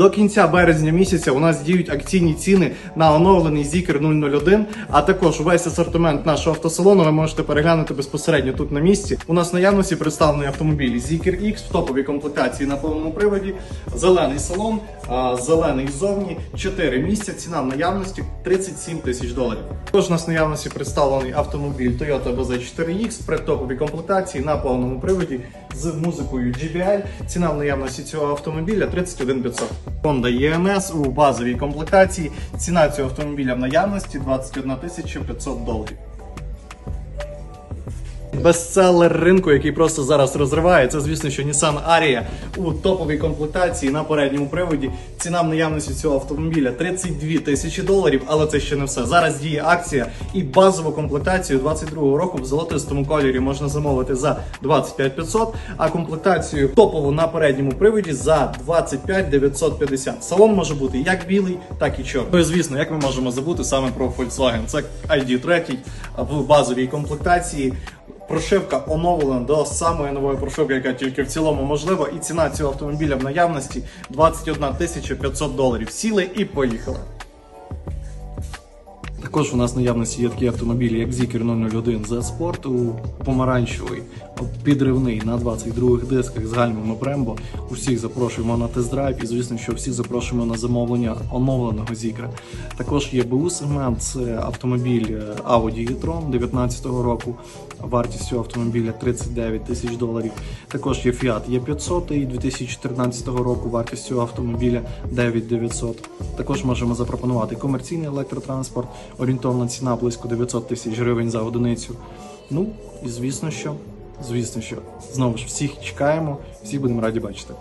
До кінця березня місяця у нас діють акційні ціни на оновлений Zikr 001, а також весь асортимент нашого автосалону ви можете переглянути безпосередньо тут на місці. У нас наявності представлені автомобілі Zikr X в топовій комплектації на повному приводі, зелений салон, зелений ззовні, 4 місця, ціна в наявності 37 тисяч доларів. Також у нас наявності представлений автомобіль Toyota BZ4X при топовій комплектації на повному приводі з музикою JBL. Ціна в наявності цього автомобіля 31 500. Honda EMS у базовій комплектації. Ціна цього автомобіля в наявності 21 500 доларів. Бестселер ринку, який просто зараз розриває, це звісно, що Nissan Ariya у топовій комплектації на передньому приводі. Ціна в наявності цього автомобіля 32 тисячі доларів, але це ще не все. Зараз діє акція і базову комплектацію 22-го року в золотистому кольорі можна замовити за 25 500, а комплектацію топову на передньому приводі за 25 950. Салон може бути як білий, так і чорний. Ну і звісно, як ми можемо забути саме про Volkswagen. Це ID3 в базовій комплектації. Прошивка оновлена до самої нової прошивки, яка тільки в цілому можлива, і ціна цього автомобіля в наявності 21 тисяча 500 доларів. Сіли і поїхали. Також у нас наявності є такі автомобілі, як Zikr 001 Z Sport у помаранчевий, підривний на 22-х дисках з гальмами Brembo. Усіх запрошуємо на тест-драйв і, звісно, що всіх запрошуємо на замовлення оновленого Zikr. Також є БУ сегмент, це автомобіль е, Audi e-tron 19-го року. Вартість цього автомобіля 39 тисяч доларів. Також є Fiat E500 2014 року. Вартість цього автомобіля 9900. Також можемо запропонувати комерційний електротранспорт. Орієнтовна ціна близько 900 тисяч гривень за одиницю. Ну і звісно, що звісно, що знову ж всіх чекаємо, всіх будемо раді бачити.